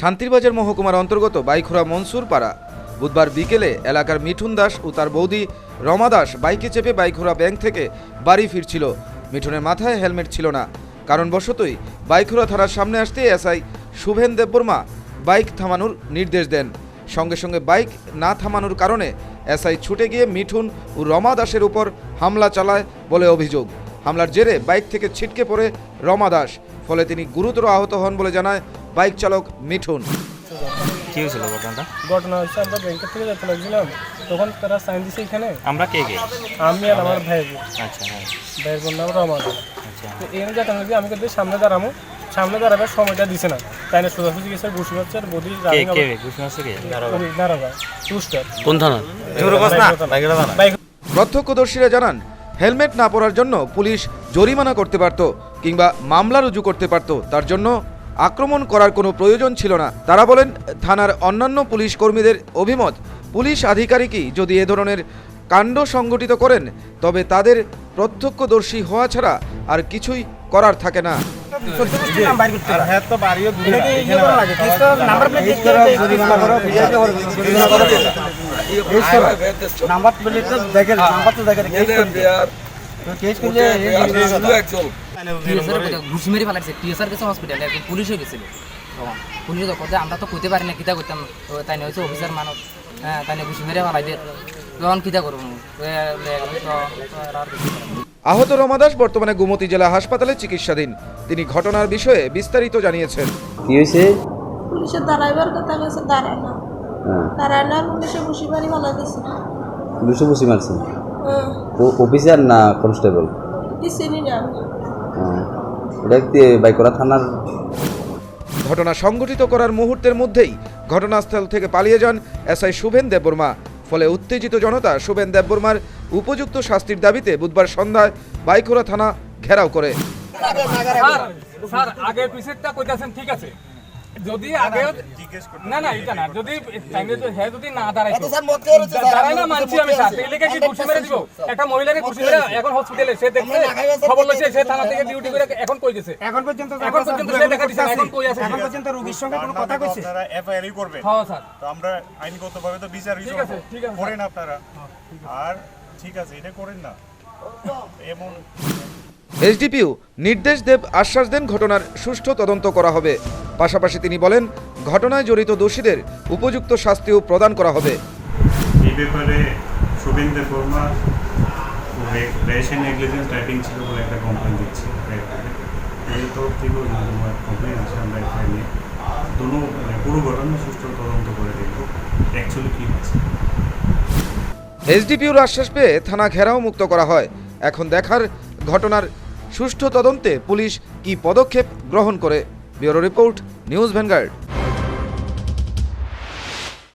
শান্তিরবাজার মহকুমার অন্তর্গত বাইখোড়া মনসুর পাড়া বুধবার বিকেলে এলাকার মিঠুন দাস ও তার বৌদি রমা দাস বাইকে চেপে বাইখোড়া ব্যাংক থেকে বাড়ি ফিরছিল। মিঠুনের মাথায় হেলমেট ছিল না। কারণবশতই বাইখোড়া থানার সামনে আসতে এসআই শুভেন দেববর্মা বাইক থামানোর নির্দেশ দেন। সঙ্গে সঙ্গে বাইক না থামানোর কারণে এসআই ছুটে গিয়ে মিঠুন ও রমা দাসের উপর হামলা চালায় বলে অভিযোগ। হামলার জেরে বাইক থেকে ছিটকে পড়ে রমা দাস। ফলে তিনি গুরুতর আহত হন বলে জানায় বাইক চালক মিঠুন। কি হয়েছিল ঘটনাটা? ঘটনা হচ্ছে আমরা ব্যাংকের থেকে যেতে লাগছিলাম। তখন তারা সাইন দিছে এখানে। আমরা কে কে? আমি আর আমার ভাই আচ্ছা হ্যাঁ। ভাইয়ের বোন নাম রমা আচ্ছা। তো যেতে লাগছি আমি কিন্তু সামনে দাঁড়ামো। সামনে দাঁড়াবার সময়টা দিছে না। তাই না সোজাসুজি গেছে আর কোন থানা প্রত্যক্ষদর্শীরা জানান হেলমেট না পরার জন্য পুলিশ জরিমানা করতে পারত কিংবা মামলা রুজু করতে পারত। তার জন্য আক্রমণ করার কোনো প্রয়োজন ছিল না তারা বলেন থানার অন্যান্য পুলিশ কর্মীদের অভিমত পুলিশ আধিকারিকই যদি এ ধরনের কাণ্ড সংগঠিত করেন তবে তাদের প্রত্যক্ষদর্শী হওয়া ছাড়া আর কিছুই করার থাকে না নাম্বার ঘুষি মেরে ফেলাইছে টিএসআর গেছে হসপিটালে একদম পুলিশ হয়ে গেছিল। তখন পুলিশ তো আমরা তো কইতে পারি না কিতা করতাম তাই হচ্ছে অফিসার মানব হ্যাঁ তাই ঘুষি মেরে তখন কিতা করব। আহত রমাদাস বর্তমানে গুমতি জেলা হাসপাতালে চিকিৎসাধীন। তিনি ঘটনার বিষয়ে বিস্তারিত জানিয়েছেন। কি হয়েছে? পুলিশের দাঁড়াইবার কথা কইছে দাঁড়ায় না। হ্যাঁ। দাঁড়ায় না পুলিশে ভালো দিছে। দুশো বসি মারছে? অফিসার না কনস্টেবল? এটা কি বাইকরা থানার? ঘটনা সংঘটিত করার মুহূর্তের মধ্যেই ঘটনাস্থল থেকে পালিয়ে যান এসআই শুভেন দেববর্মা। ফলে উত্তেজিত জনতা শুভেন দেববর্মার উপযুক্ত শাস্তির দাবিতে বুধবার সন্ধ্যায় বাইখোরা থানা ঘেরাও করে। স্যার স্যার আগে পিছেরটা কইতাছেন ঠিক আছে। যদি আগে না না এটা না। যদি হ্যাঁ যদি না দাঁড়াই না মানছি আমি কি ঘুষি মেরে দিব? একটা মহিলাকে ঘুষি মেরে এখন হসপিটালে সে দেখছে খবর লইছে সে থানা থেকে ডিউটি করে এখন কই গেছে? এখন পর্যন্ত এখন পর্যন্ত সে দেখা দিছে এখন কই আছে? এখন পর্যন্ত রোগীর সঙ্গে কোনো কথা কইছে? আপনারা এফআইআরই করবেন। হ্যাঁ স্যার। তো আমরা আইনগতভাবে তো বিচার ঠিক আছে, ঠিক আছে, করেন আপনারা। আর ঠিক আছে এটা করেন না। এমন এসডিপিও নির্দেশ দেব আশ্বাস দেন ঘটনার সুষ্ঠু তদন্ত করা হবে। পাশাপাশি তিনি বলেন ঘটনায় জড়িত দোষীদের উপযুক্ত শাস্তিও প্রদান করা হবে। এই ব্যাপারে Shubhendu Barma ration negligence typing ছিল বলে একটা কমপ্লেন দিচ্ছি। এই তরফ থেকেও আমার কমপ্লেন আছে আমরা নিয়ে মানে পুরো ঘটনা সুষ্ঠু তদন্ত করে দেখব অ্যাকচুয়ালি কী হচ্ছে। এসডিপিওর আশ্বাস পেয়ে থানা ঘেরাও মুক্ত করা হয়। এখন দেখার ঘটনার সুষ্ঠু তদন্তে পুলিশ কি পদক্ষেপ গ্রহণ করে? Bureau report news Vanguard.